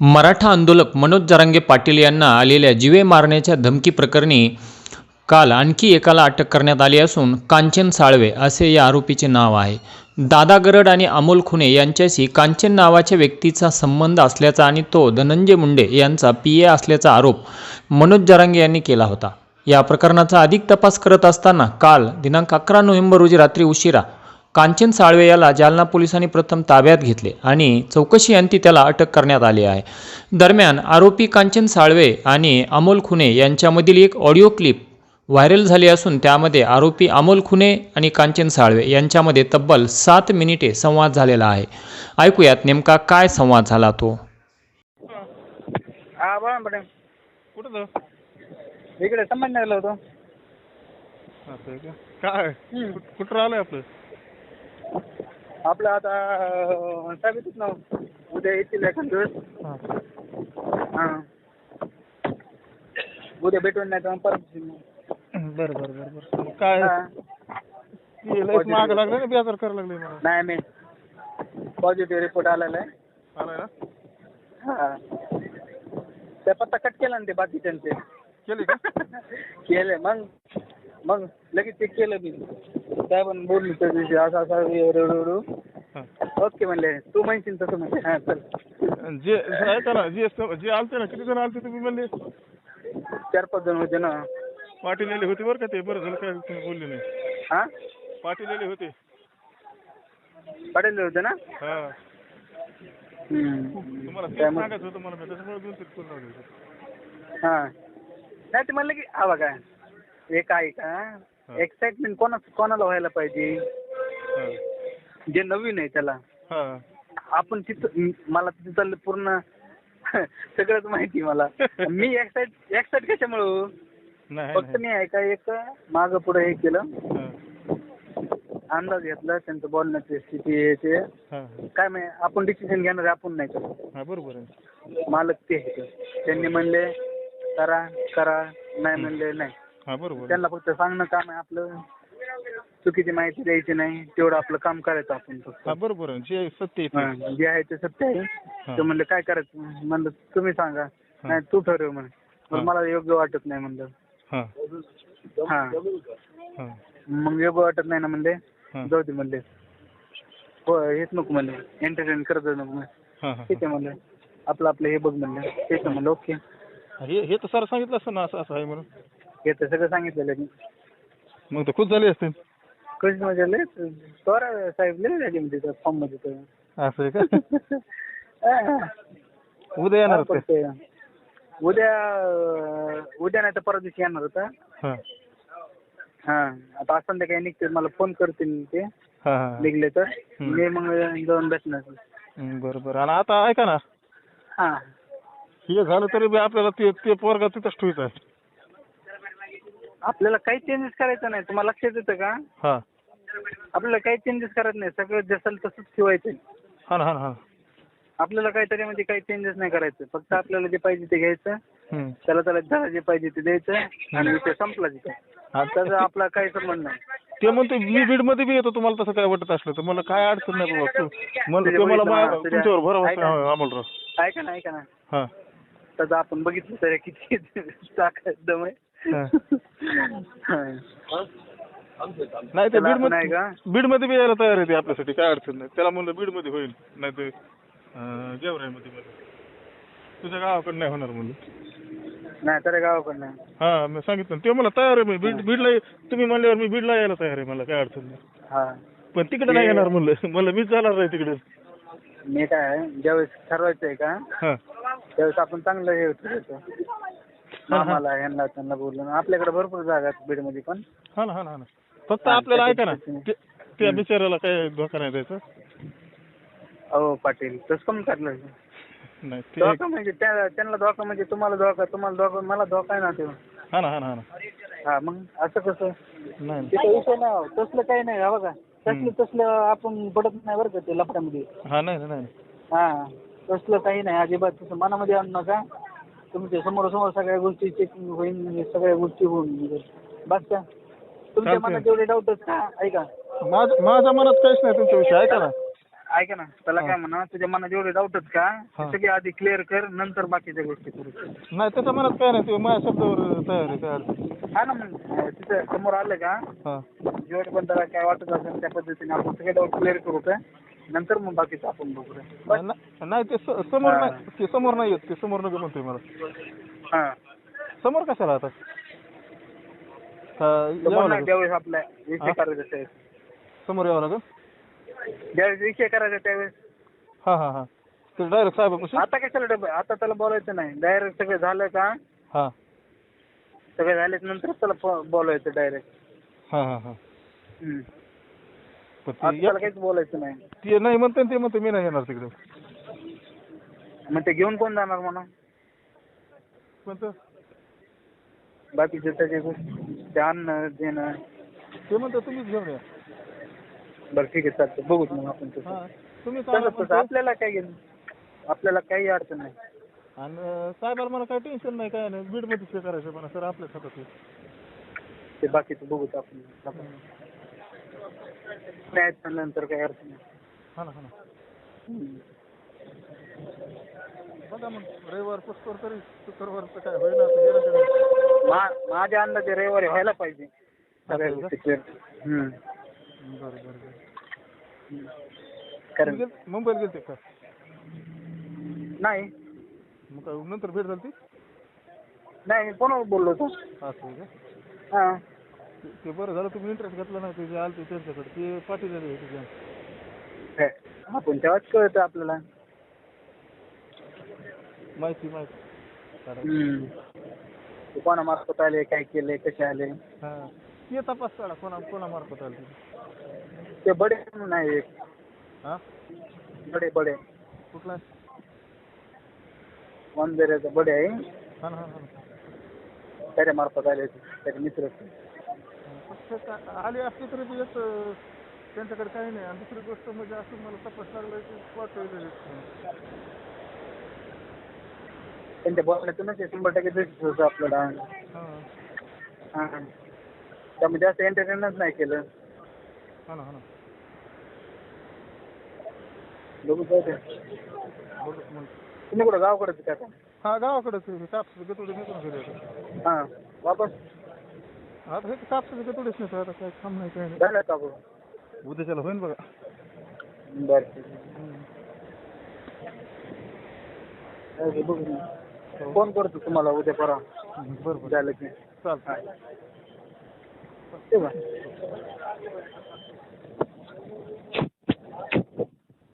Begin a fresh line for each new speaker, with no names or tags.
मराठा आंदोलक मनोज जरांगे पाटील यांना आलेल्या जीवे मारण्याच्या धमकी प्रकरणी काल आणखी एकाला अटक करण्यात आली असून कांचन साळवे असे या आरोपीचे नाव आहे. दादा गरड आणि अमोल खुने यांच्याशी कांचन नावाच्या व्यक्तीचा संबंध असल्याचा आणि तो धनंजय मुंडे यांचा पी ए असल्याचा आरोप मनोज जरांगे यांनी केला होता. या प्रकरणाचा अधिक तपास करत असताना काल दिनांक अकरा नोव्हेंबर रोजी रात्री उशिरा कांचन साळवे याला जालना पोलिसांनी प्रथम ताब्यात घेतले आणि चौकशी अंती त्याला अटक करण्यात आली आहे. दरम्यान आरोपी कांचन साळवे आणि अमोल खुने यांच्यामधील एक ऑडिओ क्लिप व्हायरल झाली असून त्यामध्ये आरोपी अमोल खुने आणि कांचन साळवे यांच्यामध्ये तब्बल सात मिनिटे संवाद झालेला आहे. ऐकूयात नेमका काय संवाद झाला तो?
हा बोला ना मॅडम
कुठं
इकडे संभाजीनगरला होतो.
असं आहे का? काय. कुठं आपलं?
आपलं आता येतात ना उद्या येतील एखाद दिवस.
हां.
हां. उद्या भेटून नाही तर परत.
बरं बरं बरं बरं. काय.
हे.
लयच माग लागलं ना बेजार करायला लागले मला.
नाही मी. पॉझिटिव्ह रिपोर्ट आलेला आहे.
आलाय ना?
हां. त्या पत्ता कट केला ना ते बाकीच्यांचे.
केली का?
केले. मग मग लगेच चेक केलं मी. साहेबांनी बोलली त्या दिवशी असं असं एवढं एवढं
हां.
ओके म्हणले तू म्हणशील तसं म्हणले. हां चल.
जे ऐका ना जे जे आलते ना किती जण आलते तुम्ही म्हणले?
चार पाच जण होते ना.
पाटील आले होते बरं का ते बरं झालं काय तुम्ही बोलले नाही?
हां?
पाटील आले होते.
पडेल होते ना?
हा.
हम्म.
तुम्हाला तेच
त्यामुळे-
सांगायचं होतं मला मी त्याच्यामुळे दोन तीन फोन लावले होते.
हां. नाही ते म्हणलं की हा बघा एक आहे का? एक्साइटमेंट कोणा कोणाला व्हायला पाहिजे? जे नवीन आहे त्याला. आपण तिथं मला तिथं पूर्ण सगळंच माहिती आहे मला. मी एक्साइट एक्साइट कशामुळे फक्त मी आहे का एक मागं पुढे हे केलं. अंदाज घेतला त्यांचं बोलण्याची स्थिती ते काय माहिती आपण डिसिजन घेणार आपण नाही
बरोबर
मालक ते त्यांनी म्हणले करा करा. नाही म्हणले नाही.
हां बरोबर.
त्यांना फक्त सांगणं काम आहे आपलं. चुकीची माहिती द्यायची नाही तेवढं आपलं काम करायचं आपण फक्त.
हा बरोबर आहे. जे सत्य आहे ते.
हा, जे आहे ते सत्य आहे. ते म्हणलं काय करायचं? म्हणलं तुम्ही सांगा. नाही तू ठरव म्हणे. पण
हा.
मला योग्य वाटत नाही म्हणलं.
हा.
हा.
हा.
मग योग्य वाटत नाही ना म्हणले.
हा.
जाऊ दे म्हणले. हो हेच नको म्हणले. एंटरटेन करत नको म्हणले.
हा हा
ठीक आहे म्हणलं. आपलं आपलं हे बघ म्हणलं. ठीक आहे म्हणलं ओके.
हे हे तर सर सांगितलं असतं ना असं असं आहे म्हणून.
हे तर सगळं सांगितलेलं मी.
मग तर खुश झाले असते
कधी म्हणजे लय तोरा साहेब लय झाली म्हणजे फॉर्ममध्ये तर.
असं आहे का?
हा.
उद्या येणार
पण
होते
ते उद्या अं, उद्या नाही तर परवा दिवशी येणार होता.
हा.
हा आता आज संध्याकाळी निघते मला फोन करतील ते.
हा हा
निघले तर.
हम्म.
मी मग जाऊन भेटणार
हं, बरं बरं आणि आता ऐका ना.
हा.
हे झालं तरी बी आपल्याला ते ते पोरगा तिथंच ठेवायचं आहे.
आपल्याला काही चेंजेस करायचं नाही तुम्हाला लक्षात येतं का
हा
आपल्याला काही चेंजेस करायचं नाही सगळं जसं तसंच ठेवायचं
हा ना हा ना हा
आपल्याला काहीतरी म्हणजे काही चेंजेस नाही करायचं फक्त आपल्याला जे पाहिजे ते घ्यायचं
हं.
त्याला त्याला ज्याला जे पाहिजे ते द्यायचं आणि विषय संपला तिथे
हा,
त्याचा आपला काही संबंध नाही
ते म्हणतो मी बीडमध्ये बी येतो तुम्हाला तसं काय वाटत असलं तर मला काय अडचण नाही बाबा तू म्हणलं ते मला
तुझ्या-
मा-
तुझ्या-
तुमच्यावर भरोसा
ऐका.
आहे, अमोलराव
ऐका ना ऐका ना
हा
त्याचं आपण बघितलं तर किती दम आहे
हा.
हा.
नाही ते बीडमध्ये? बीडमध्ये बी यायला तयार आहे ते आपल्यासाठी काय अडचण नाही. त्याला म्हणलं बीडमध्ये होईल नाही तर गेवराई मध्ये. तुझ्या गावाकडे नाही होणार म्हणलं.
नाही तर गावाकडं नाही.
हा मी सांगितलं ना. ते मला तयार आहे मी बीड बीडला तुम्ही म्हणल्यावर मी बीडला यायला तयार आहे मला काय अडचण नाही.
हा.
पण तिकडे नाही येणार म्हणलं. मला मीच जाणार नाही तिकडे.
मी काय ज्यावेळेस ठरवायचं आहे का
हा.
त्यावेळेस आपण चांगलं हे मामाला यांना त्यांना बोलून. आपल्याकडे भरपूर जागा आहेत बीडमध्ये पण.
हा ना हा ना हा ना. फक्त आपल्याला ऐका ना. ते- त्या बिचाराला काय धोका नाही द्यायचा.
अहो पाटील तसं कमी
नाही ते
धोका म्हणजे त्या त्यांना धोका म्हणजे तुम्हाला धोका तुम्हाला धोका मला धोका आहे ना ते.
हा ना हा ना हा ना.
हा मग असं कसं?
नाही
विषय नाही. तसलं काही नाही हा बघा. तसलं तसलं आपण पडत नाही बरं का ते लफड्यामध्ये.
हा नाही नाही, नाही.
हा तसलं काही नाही अजिबात. तसं मनामध्ये आणू नका. तुमच्यासमोर समोर सगळ्या गोष्टी चेकिंग होईल सगळ्या गोष्टी होऊन बस का तुमच्या
चालतंय.
मनात जेवढे डाऊटच का? ऐका.
माझ माझ्या मनात काहीच नाही तुमच्याविषयी ऐका ना.
ऐका ना त्याला काय म्हणा तुझ्या मनात जेवढे डाऊट आहेत का? ते
हा.
सगळे आधी क्लिअर कर नंतर बाकीच्या गोष्टी करू.
नाही त्याच्या मनात काय नाही ते माझ्या शब्दावर तयार आहे अडचण
हा ना मग अं, तिथं समोर आलं का?
हां.
जेवढे पण त्याला काय वाटत असेल त्या पद्धतीने आपण सगळे डाऊट क्लिअर करू का? नंतर मग बाकीचं आपण बघूया
नाही ते स- समोर. नाही ते समोर नाही येत ते समोर नको म्हणतोय मला.
हा.
समोर कशाला आता? का
तर
यावं लागेल.
ज्यावेळेस आपल्या विषय
हा?
करायचा त्यावेळेस.
समोर यावं लागेल?
ज्यावेळेस विषय करायचा त्यावेळेस.
हां हां हां. ते डायरेक्ट साहेबापाशी?
आता कशाला डबे आता त्याला बोलायचं नाही. डायरेक्ट सगळं झालं का?
हां.
सगळं झाल्याच नंतर त्याला फ- बोलायचं डायरेक्ट
हां हां हां. पण ते
त्याला काहीच बोलायचं नाही.
ते नाही म्हणते ते म्हणते मी नाही येणार तिकडे.
मग ते घेऊन कोण जाणार म्हणा?
कोणतं?
बाकीचे त्याचे गोष्टी ते आणणं देणं.
ते म्हणते तुम्हीच घेऊन या.
बरं ठीक आहे चालतं बघूच मग आपण तसं.
हां तुम्ही
तसं
सांगा
तसं
म्हणते.
आपल्याला काय घेणं? आपल्याला काही अडचण नाही.
आणि अं, साहेबाला मला काही टेन्शन नाही काय नाही. बीडमध्येच हे करायचं पण सर आपल्याच हातात आहे.
ते बाकीचं बघूच आपण. नाही नंतर काही अडचण नाही.
हा ना हा ना.
हम्म.
बघा मग तरी शुक्रवारचं काय होईना आता गेलं तरी.
मा- माझ्या अंदाजे रविवारी व्हायला पाहिजे. सगळ्या
असं
गोष्टी clear. हम्म.
बरं बरं बरं.
कारण
गेल- मुंबईला गेलते का?
नाही.
मग काय नंतर भेट झाली ती?
नाही मी फोनवर बोललो होतो?
असं आहे का?
हां.
ते- ते बरं झालं तुम्ही इंटरेस्ट घेतला नाही ते जे आलते त्यांच्याकडे ते पाठी झाले होते ते.
काय? आपण तेव्हाच कळतं आपल्याला.
माहिती माहिती. काढा.
हम्म. ते कोणामार्फत आले काय केले कसे आले?
हा. ते तपास काढा कोणा कोणामार्फत आले ते?
ते बडे म्हणून आहे एक.
हा?
बडे बडे.
कुठला?
वनबेऱ्याचा बडे आहे.
हा ना हा. ना
त्याच्या मार्फत आले होते त्याचे मित्र
फक्त आले असते तरी ते एक अं, त्यांच्याकडे काही नाही. आणि दुसरी गोष्ट म्हणजे असं मला तपास लागला की वगैरे.
त्यांच्या बोलण्यातूनच शंभर टक्के दिसत होतं आपल्याला.
हा.
त्यामुळे जास्त एंटरटेनच नाही केलं.
हा ना हा
बघू तुम्ही कुठं गावाकडेच का?
हा गावाकडेच घरी आता
हां. वापस.
आता हे कापसाचं नाही आता काय काम नाही काय
झालं का बघू
नाही उद्याच्याला होईन बघा.
बरं. बघू. फोन करतो तुम्हाला उद्या परवा.
बरं बरं.
झालं की.
चालतं.
ठेवू?